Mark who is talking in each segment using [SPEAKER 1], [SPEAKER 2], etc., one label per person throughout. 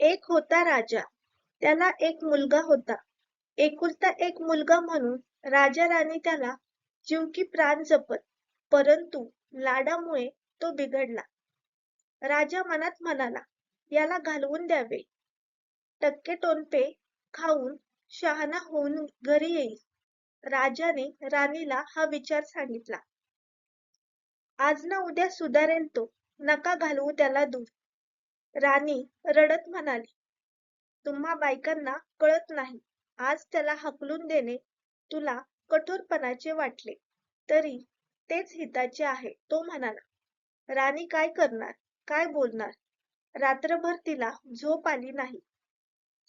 [SPEAKER 1] एक होता राजा. त्याला एक मुलगा होता. एकुलता एक मुलगा म्हणून राजा राणी त्याला जीव की प्राण जपत परंतु लाडामुळे तो बिघडला. राजा मनात म्हणाला याला घालवून द्यावे. टक्के टोनपे खाऊन शहाणा होऊन घरी येईल. राजाने राणीला हा विचार सांगितला. आज ना उद्या सुधारेल तो. नका घालवू त्याला दूर. राणी रडत म्हणाली तुम्हा बायकांना कळत नाही. आज त्याला हकलून देणे तुला कठोरपणाचे वाटले. तरी तेच हिताचे आहे. तो म्हणाला राणी काय करणार? काय बोलणार? रात्रभर तिला झोप आली नाही.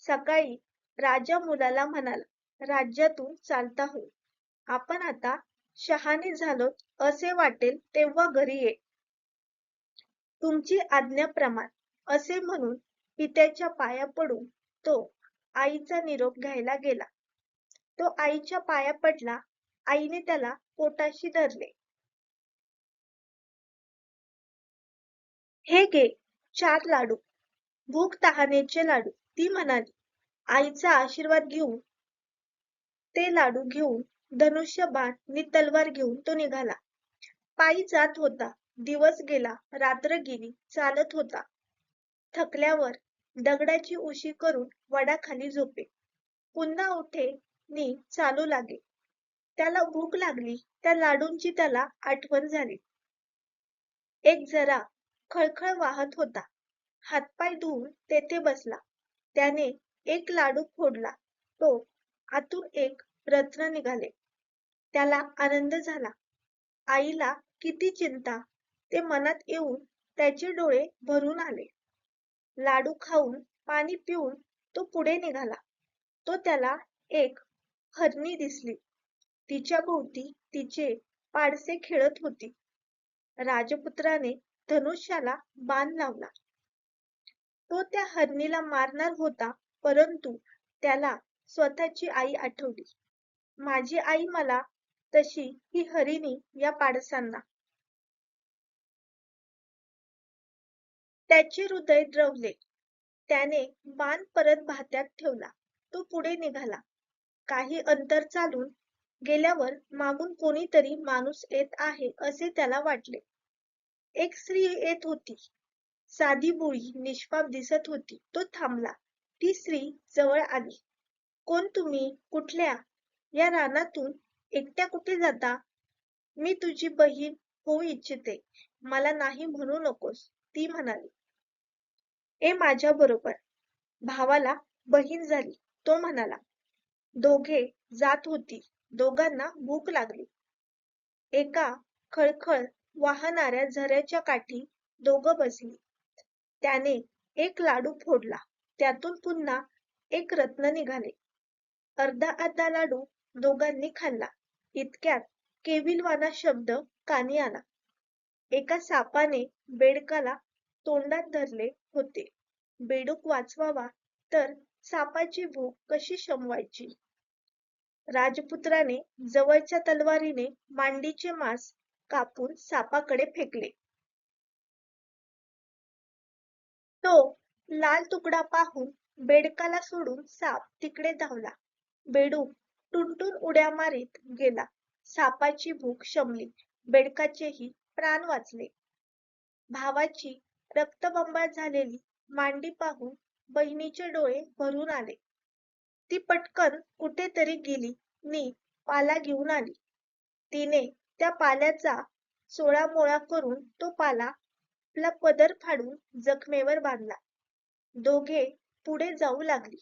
[SPEAKER 1] सकाळी राजा मुलाला म्हणाला राज्यातून चालता हो. आपण आता शहाणे झालो असे वाटेल तेव्हा घरी ये. तुमची आज्ञाप्रमाण असे म्हणून पित्याच्या पाया पडून तो आईचा निरोप घ्यायला गेला. तो आईच्या पाया पडला. आईने त्याला पोटाशी धरले. हे घे चार लाडू. भूक तहानेचे लाडू. ती म्हणाली आईचा आशीर्वाद घेऊन ते लाडू घेऊन धनुष्य बाण नि तलवार घेऊन तो निघाला. पायी जात होता. दिवस गेला. रात्र गेली. चालत होता. थकल्यावर दगडाची उशी करून वडाखाली झोपे. पुन्हा उठे नि चालू लागे. त्याला भूक लागली त्या लाडूंची त्याला आठवण झाली. एक जरा खळखळ वाहत होता. हातपाय धुवून तेथे बसला. त्याने एक लाडू फोडला. तो आतून एक रत्न निघाले. त्याला आनंद झाला. आईला किती चिंता ते मनात येऊन त्याचे डोळे भरून आले. लाडू खाऊन पाणी पिऊन तो पुढे निघाला. तो त्याला एक हरणी दिसली. तिच्या भोवती तिचे पाडसे खेळत होती. राजपुत्राने धनुष्याला बाण लावला. तो त्या हरणीला मारणार होता परंतु त्याला स्वतःची आई आठवली. माझी आई मला तशी ही हरिणी या पाडसांना त्याचे हृदय द्रवले. त्याने बाण परत भात्यात ठेवला. तो पुढे निघाला. काही अंतर चालून गेल्यावर मागून कोणीतरी माणूस येत आहे असे त्याला वाटले. एक स्त्री येत होती. साधी बोळी निष्पाप दिसत होती. तो थांबला. ती स्त्री जवळ आली. कोण तुम्ही? कुठल्या? या रानातून एकट्या कुठे जाता? मी तुझी बहीण होऊ इच्छिते. मला नाही म्हणू नकोस ती म्हणाली. ए माझ्या बरोबर. भावाला बहीण झाली. तो म्हणाला दोघे जात होती. दोघांना भूक लागली. एका खळखळ वाहणाऱ्या झऱ्याच्या काठी दोघं बसली. त्याने एक लाडू फोडला. त्यातून पुन्हा एक रत्न निघाले. अर्धा अर्धा लाडू दोघांनी खाल्ला. इतक्यात केविलवाना शब्द कानी आला. एका सापाने बेडकाला तोंडात धरले. होते. बेडूक वाचवावा तर सापाची भूक कशी शमवायची? राजपुत्राने जवळच्या तलवारीने मांडीचे मांस कापून सापाकडे फेकले. तो लाल तुकडा पाहून बेडकाला सोडून साप तिकडे धावला. बेडूक टुनटुन उड्या मारीत गेला. सापाची भूक शमली. बेडकाचेही प्राण वाचले. भावाची रक्तबंबाळ झालेली मांडी पाहून बहिणीचे डोळे भरून आले. ती पटकन कुठेतरी गेली नि पाला घेऊन आली. तिने त्या पाल्याचा सोळा करून तो पाला आपला पदर फाडून जखमेवर बांधला. दोघे पुढे जाऊ लागली.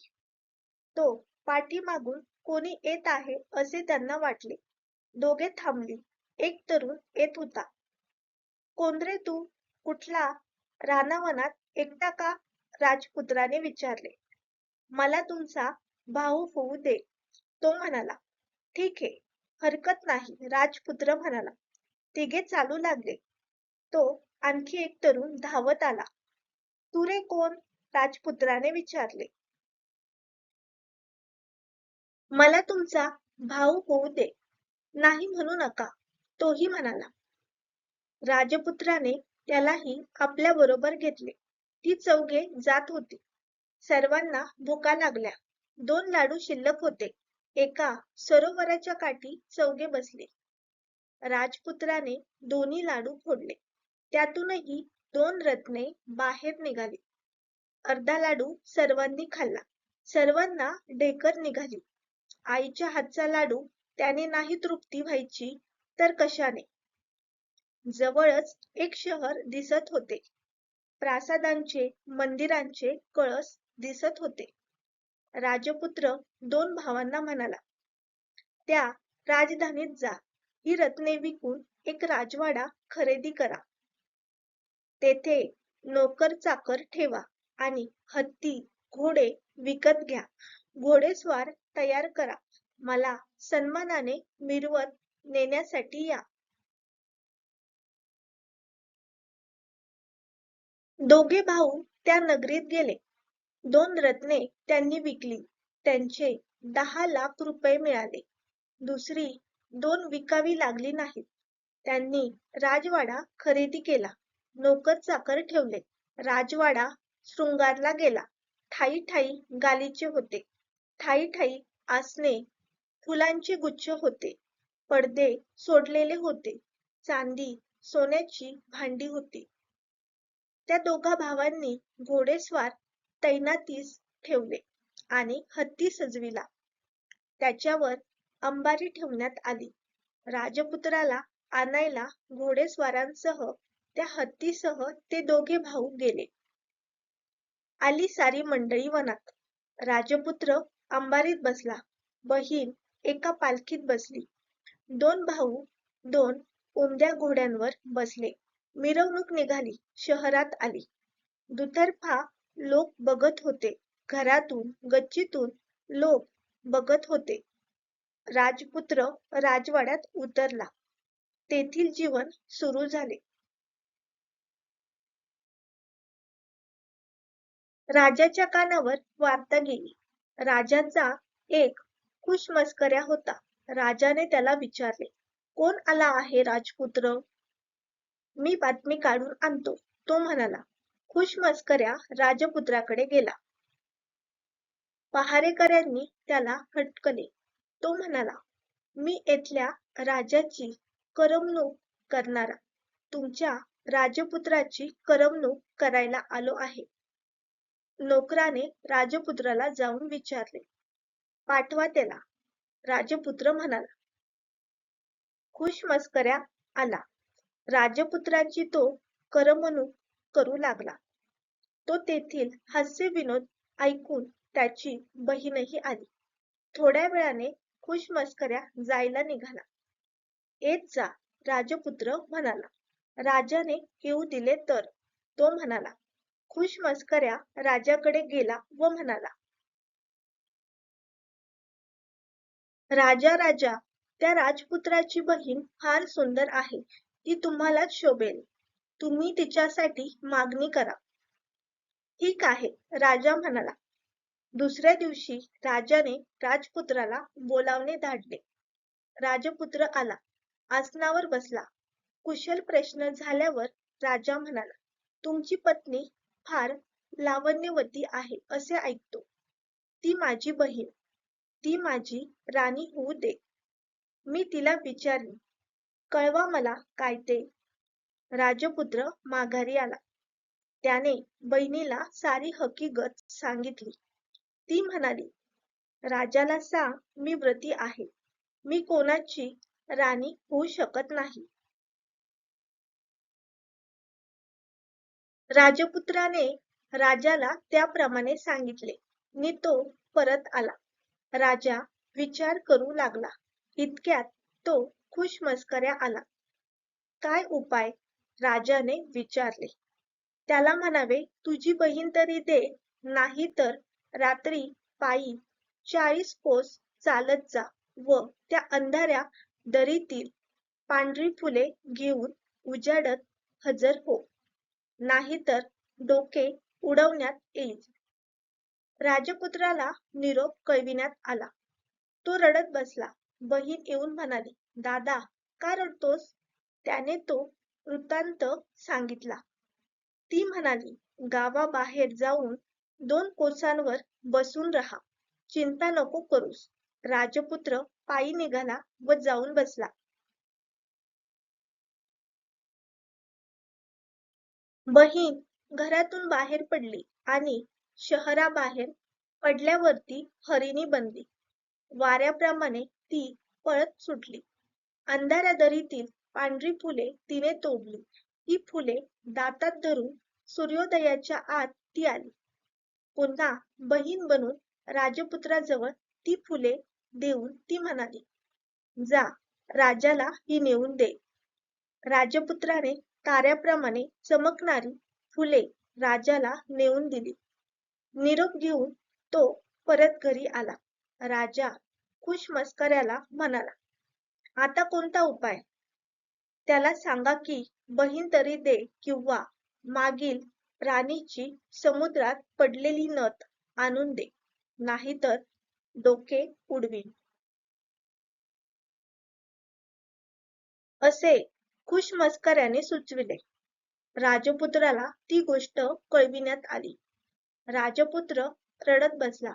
[SPEAKER 1] तो पाठीमागून कोणी येत आहे असे त्यांना वाटले. दोघे थांबली. एक तरुण येत होता. कोंद्रे तू कुठला रानावनात एकटा का राजपुत्राने विचारले. मला तुमचा भाऊ होऊ दे तो म्हणाला. ठीक आहे हरकत नाही राजपुत्र म्हणाला. तिघे चालू लागले. तो आणखी एक तरुण धावत आला. तू रे कोण? राजपुत्राने विचारले. मला तुमचा भाऊ होऊ दे नाही म्हणू नका तोही म्हणाला. राजपुत्राने त्यालाही आपल्या बरोबर घेतले. ती चौघे जात होती. सर्वांना भुका लागल्या. दोन लाडू शिल्लक होते. एका सरोवराच्या काठी चौघे बसले. राजपुत्राने दोन्ही लाडू फोडले. त्यातूनही दोन रत्ने बाहेर निघाली. अर्धा लाडू सर्वांनी खाल्ला. सर्वांना ढेकर निघाली. आईच्या हातचा लाडू त्याने नाही तृप्ती व्हायची तर कशाने? जवळच एक शहर दिसत होते. प्रासादांचे मंदिरांचे कळस दिसत होते. राजपुत्र दोन भावांना म्हणाला त्या राजधानीत जा. ही रत्ने विकून एक राजवाडा खरेदी करा. तेथे नोकर चाकर ठेवा आणि हत्ती घोडे विकत घ्या. घोडेस्वार तयार करा. मला सन्मानाने मिरवत नेण्यासाठी या. दोघे भाऊ त्या नगरीत गेले. दोन रत्ने त्यांनी विकली. त्यांचे दहा लाख रुपये मिळाले. दुसरी दोन विकावी लागली नाहीत. त्यांनी राजवाडा खरेदी केला. नोकर चाकर ठेवले. राजवाडा शृंगारला गेला. ठाई ठाई गालीचे होते. ठाई ठाई आसने फुलांचे गुच्छ होते. पडदे सोडलेले होते. चांदी सोन्याची भांडी होती. त्या दोघा भावांनी घोडेस्वार तैनातीस ठेवले आणि हत्ती सजविला. त्याच्यावर अंबारी ठेवण्यात आली. राजपुत्राला आणायला घोडेस्वारांसह त्या हत्तीसह ते दोघे भाऊ गेले. आली सारी मंडळी वनात. राजपुत्र अंबारीत बसला. बहीण एका पालखीत बसली. दोन भाऊ दोन उमद्या घोड्यांवर बसले. मिरवणूक निघाली शहरात आली. दुतर्फा लोक बघत होते. घरातून गच्चीतून लोक बघत होते. राजपुत्र राजवाड्यात उतरला. तेथील जीवन सुरू झाले. राजाच्या कानावर वार्ता गेली. राजाचा एक खुश मस्कऱ्या होता. राजाने त्याला विचारले कोण आला आहे राजपुत्र? मी बातमी काढून आणतो. तो म्हणाला खुशमस्कऱ्या राजपुत्राकडे गेला. पहारेकऱ्यांनी त्याला हटकले. तो म्हणाला मी येथल्या राजाची करमणूक करणारा तुमच्या राजपुत्राची करमणूक करायला आलो आहे. नोकराने राजपुत्राला जाऊन विचारले. पाठवा त्याला. राजपुत्र म्हणाला खुश मस्कऱ्या आला. राजपुत्रांची तो करमणूक करू लागला. तो तेथील हास्य विनोद ऐकून त्याची बहीणही आली. थोड्या वेळाने खुश मस्कऱ्या जायला निघाला. येत जा राजपुत्र म्हणाला. राजाने येऊ दिले तर तो म्हणाला. खुश मस्कऱ्या राजाकडे गेला व म्हणाला राजा राजा त्या राजपुत्राची बहीण फार सुंदर आहे. ती तुम्हालाच शोभेल. तुम्ही तिच्यासाठी मागणी करा. ठीक आहे राजा म्हणाला. दुसऱ्या दिवशी राजाने राजपुत्राला बोलावणे धाडले. राजपुत्र आला. आसनावर बसला. कुशल प्रश्न झाल्यावर राजा म्हणाला तुमची पत्नी फार लावण्यवती आहे असे ऐकतो. ती माझी बहीण. ती माझी राणी होऊ दे. मी तिला विचारली कळवा मला काय ते. राजपुत्र माघारी आला. त्याने बहिणीला सारी हकीकत सांगितली. ती म्हणाली राजाला सांग मी व्रती आहे. मी कोणाची राणी होऊ शकत नाही. राजपुत्राने राजाला त्याप्रमाणे सांगितले. नि तो परत आला. राजा विचार करू लागला. इतक्यात तो खुश मस्कऱ्या आला. काय उपाय? राजाने विचारले. त्याला म्हणावे तुझी बहीण तरी दे नाही तर रात्री पायी चाळीस कोस चालत जा व त्या अंधाऱ्या दरीतील पांढरी फुले घेऊन उजाडत हजर हो. नाहीतर डोके उडवण्यात येईल. राजपुत्राला निरोप कळविण्यात आला. तो रडत बसला. बहीण येऊन म्हणाली दादा का रडतोस? त्याने तो वृत्तांत सांगितला. ती म्हणाली गावाबाहेर जाऊन दोन कोसांवर बसून राहा. चिंता नको करूस. राजपुत्र पायी निघाला व जाऊन बसला. बहीण घरातून बाहेर पडली आणि शहराबाहेर पडल्यावरती हरिणी बनली. वाऱ्याप्रमाणे ती पळत सुटली. अंधाऱ्या दरीतील पांढरी फुले तिने तोडली. ही फुले दातात धरून सूर्योदयाच्या आत ती आली. पुन्हा बहीण बनून राजपुत्राजवळ ती फुले देऊन ती म्हणाली जा राजाला ही नेऊन दे. राजपुत्राने ताऱ्याप्रमाणे चमकणारी फुले राजाला नेऊन दिली. निरोप घेऊन तो परत घरी आला. राजा खुश मस्कऱ्याला म्हणाला आता कोणता उपाय? त्याला सांगा की बहीण तरी दे किंवा मागील राणीची समुद्रात पडलेली नथ आणून दे नाहीतर डोके उडवीन. असे खुश मस्कऱ्याने सुचविले. राजपुत्राला ती गोष्ट कळविण्यात आली. राजपुत्र रडत बसला.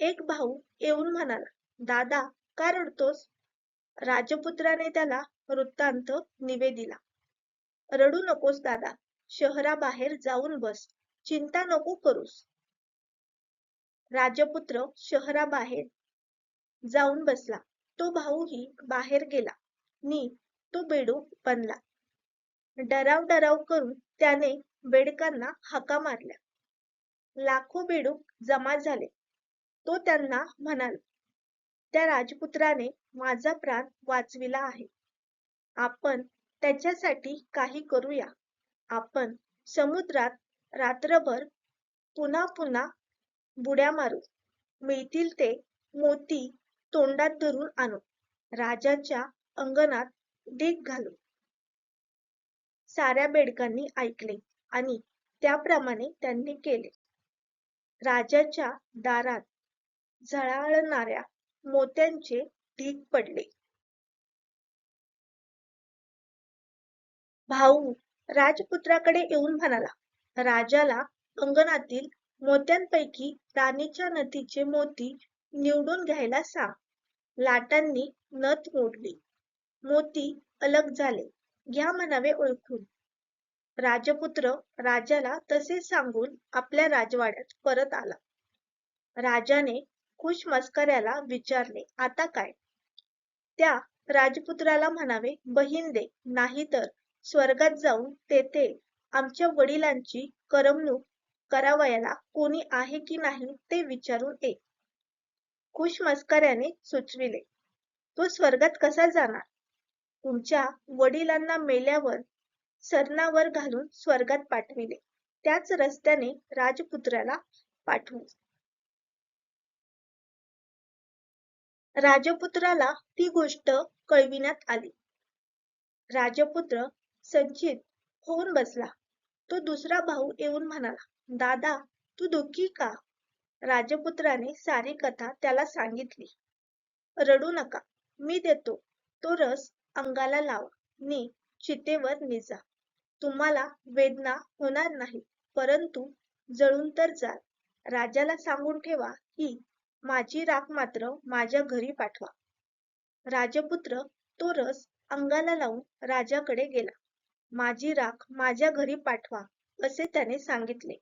[SPEAKER 1] एक भाऊ येऊन म्हणाला दादा का रडतोस? राजपुत्राने त्याला वृत्तांत निवेदिला. रडू नकोस दादा शहराबाहेर जाऊन बस चिंता नको करूस. राजपुत्र शहराबाहेर जाऊन बसला. तो भाऊही बाहेर गेला. नी तो बेडूक बनला. डराव डराव करून त्याने बेडकांना हाका मारल्या. लाखो बेडूक जमा झाले. तो त्यांना म्हणाला त्या राजपुत्राने माझा प्राण वाचविला आहे. आपण त्याच्यासाठी काही करूया. आपण समुद्रात रात्रभर पुन्हा पुन्हा बुड्या मारू. मिळतील ते मोती तोंडात धरून आणू. राजाच्या अंगणात ढीग घालू. साऱ्या बेडकांनी ऐकले आणि त्याप्रमाणे त्यांनी केले. राजाच्या दारात झळाळणाऱ्या मोत्यांचे ढीक पडले. भाऊ राजपुत्राकडे येऊन म्हणाला राजाला अंगणातील मोत्यांपैकी राणीच्या नथीचे मोती निवडून घ्यायला सांग. लाटांनी नथ मोडली. मोती अलग झाले. घ्या म्हणावे ओळखून. राजपुत्र राजाला तसे सांगून आपल्या राजवाड्यात परत आला. राजाने खुश मस्कऱ्याला विचारले आता काय? त्या राजपुत्राला म्हणावे बहीण दे नाहीतर स्वर्गात जाऊन तेथे आमच्या वडिलांची करमणूक करावयाला कोणी आहे की नाही ते विचारून ये. खुश मस्कऱ्याने सुचविले तो स्वर्गात कसा जाणार? तुमच्या वडिलांना मेल्यावर सरणावर घालून स्वर्गात पाठविले. त्याच रस्त्याने राजपुत्राला पाठवू राजपुत्राला ती गोष्ट कळविण्यात आली. राजपुत्र संचित होऊन बसला. तो दुसरा भाऊ येऊन म्हणाला दादा तू दुःखी का? राजपुत्राने सारी कथा त्याला सांगितली. रडू नका मी देतो. तो रस अंगाला लावा नि चितेवर निजा. तुम्हाला वेदना होणार नाही परंतु जळून तर जाल. राजाला सांगून ठेवा की माझी राख मात्र माझ्या घरी पाठवा. राजपुत्र तो रस अंगाला लावून राजाकडे गेला. माझी राख माझ्या घरी पाठवा असे त्याने सांगितले.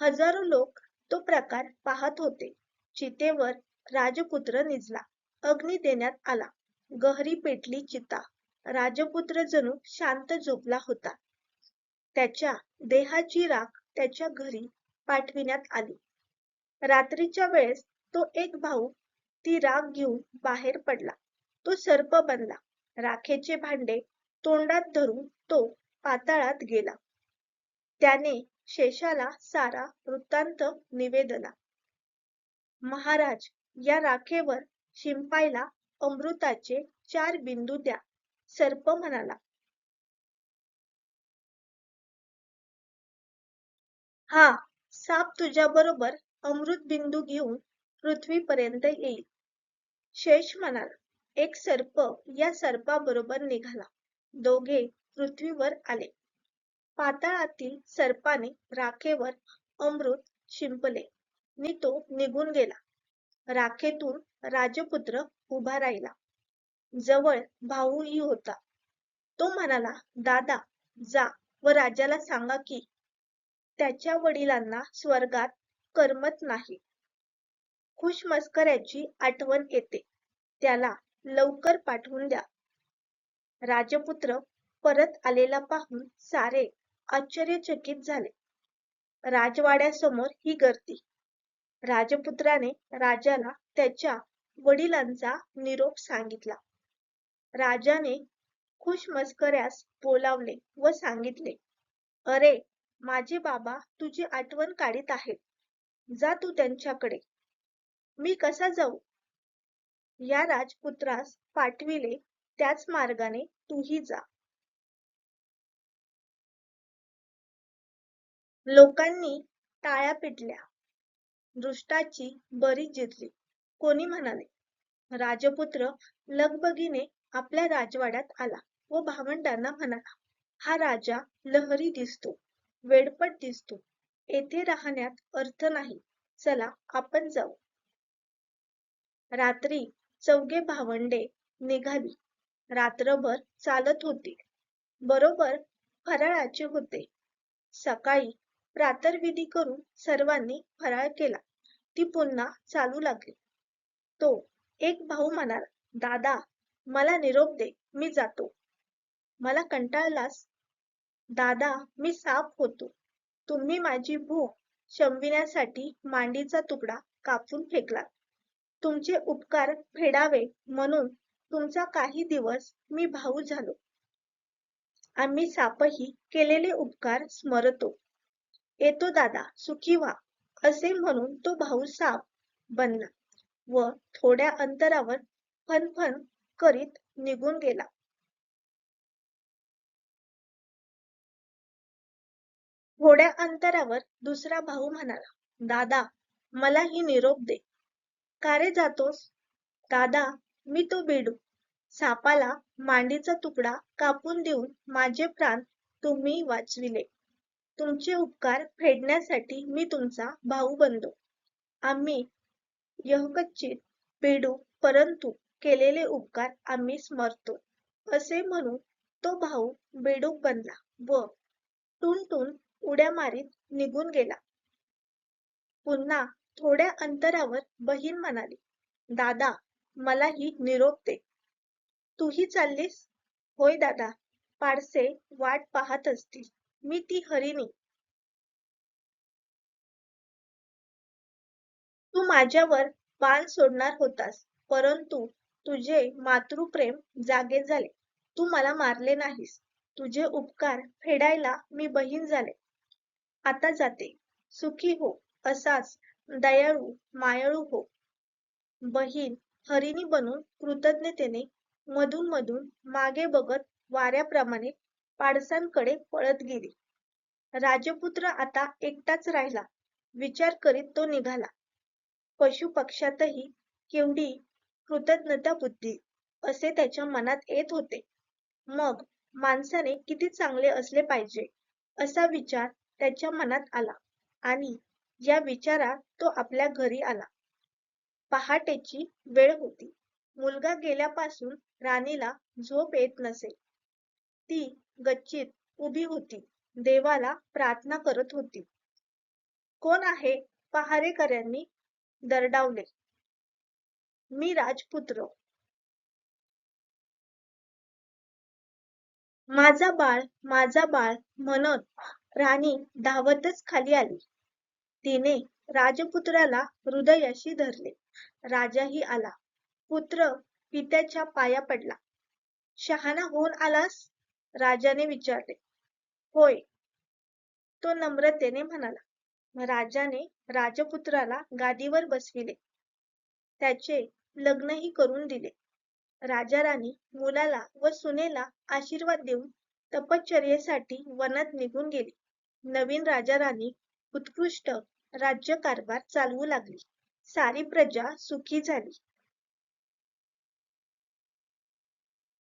[SPEAKER 1] हजारो लोक तो प्रकार पाहत होते. चितेवर राजपुत्र निजला. अग्नी देण्यात आला. गहरी पेटली चिता. राजपुत्र जणू शांत झोपला होता. त्याच्या देहाची राख त्याच्या घरी पाठविण्यात आली. रात्रीच्या वेळेस तो एक भाऊ ती राख घेऊन बाहेर पडला. तो सर्प बनला. राखेचे भांडे तोंडात धरून तो पाताळात गेला. त्याने शेषाला सारा वृत्तांत निवेदला. महाराज या राखेवर शिंपायला अमृताचे चार बिंदू द्या सर्प म्हणाला. हा साप तुझ्या बरोबर अमृत बिंदू घेऊन पृथ्वीपर्यंत येईल. शेष म्हणाला एक सर्प या सर्पाबरोबर निघाला. दोघे पृथ्वीवर आले. पाताळातील सर्पाने राखेवर अमृत शिंपले. नि तो निघून गेला. राखेतून राजपुत्र उभा राहिला. जवळ भाऊही होता. तो म्हणाला दादा जा व राजाला सांगा की त्याच्या वडिलांना स्वर्गात करमत नाही. खुशमस्कऱ्याची आठवण येते. त्याला लवकर पाठवून द्या. राजपुत्र परत आलेला पाहून सारे आश्चर्यचकित झाले. राजवाड्यासमोर ही गर्दी. राजपुत्राने राजाला त्याच्या वडिलांचा निरोप सांगितला. राजाने खुशमस्कऱ्यास बोलावले व सांगितले अरे माझे बाबा तुझी आठवण काढीत आहेत. जा तू त्यांच्याकडे. मी कसा जाऊ? या राजपुत्रास पाठविले त्याच मार्गाने तूही जा. लोकांनी टाळ्या पिटल्या. दृष्टाची बरी जिरली. कोणी म्हणाले? राजपुत्र लगबगीने आपल्या राजवाड्यात आला व भावंडांना म्हणाला हा राजा लहरी दिसतो वेडपट दिसतो. येथे राहण्यात अर्थ नाही. चला आपण जाऊ. रात्री चौघे भावंडे निघाली. रात्रभर चालत होती. बरोबर फराळाचे होते. सकाळी प्रातर्विधी करून सर्वांनी फराळ केला. ती पुन्हा चालू लागली. तो एक भाऊ म्हणाला दादा मला निरोप दे मी जातो. मला कंटाळलास? दादा मी साप होतो. तुम्ही माझी भूक शमविण्यासाठी मांडीचा तुकडा कापून फेकला तुमचे उपकार फेडावे म्हणून तुमचा काही दिवस मी भाऊ झालो. आम्ही सापही केलेले उपकार स्मरतो. येतो दादा सुखी व्हा असे म्हणून तो भाऊ साप बनला व थोड्या अंतरावर फनफन करीत निघून गेला. थोड्या अंतरावर दुसरा भाऊ म्हणाला दादा मला ही निरोप दे. का रे जातोस? दादा मी तो बेडू. सापाला मांडीचा तुकडा कापून देऊन माझे प्राण तुम्ही वाचविले. तुमचे उपकार फेडण्यासाठी मी तुमचा भाऊ बनलो. आम्ही यहकच्चित बेडू परंतु केलेले उपकार आम्ही स्मरतो असे म्हणून तो भाऊ बेडूक बनला व टून उड्या मारीत निघून गेला. पुन्हा थोड्या अंतरावर बहीण म्हणाली दादा मला ही निरोप दे. तूही चाललीस? होय दादा. पारसे वाट पाहत असतील. मी ती हरिणी. तू माझ्यावर बाण सोडणार होतास परंतु तुझे मातृप्रेम जागे झाले. तू मला मारले नाहीस. तुझे उपकार फेडायला मी बहीण झाले. आता जाते. सुखी हो असाच दयाळू मायाळू हो. बहीण हरिणी बनून कृतज्ञतेने मधून मधून मागे बघत वाऱ्याप्रमाणे पाडसांकडे पळत गेली. राजपुत्र आता एकटाच राहिला. विचार करीत तो निघाला. पशु पक्षातही केवढी कृतज्ञता बुद्धी असे त्याच्या मनात येत होते. मग माणसाने किती चांगले असले पाहिजे असा विचार त्याच्या मनात आला आणि या विचारात तो आपल्या घरी आला. पहाटेची वेळ होती. मुलगा गेल्यापासून राणीला झोप येत नसे. ती गच्चीत उभी होती. देवाला प्रार्थना करत होती. कोण आहे पहारेकऱ्यांनी दरडावले? मी राजपुत्र. माझा बाळ माझा बाळ म्हणत राणी धावतच खाली आली. तिने राजपुत्राला हृदयाशी धरले. राजाही आला. पुत्र पित्याच्या पाया पडला. शहाणा होऊन आलास? राजाने विचारले. होय. तो नम्रतेने म्हणाला. राजाने राजपुत्राला गादीवर बसविले. त्याचे लग्नही करून दिले. राजा राणी मुलाला व सुनेला आशीर्वाद देऊन तपश्चर्येसाठी वनात निघून गेली. नवीन राजा राणी उत्कृष्ट राज्यकारभार चालवू लागली. सारी प्रजा सुखी झाली.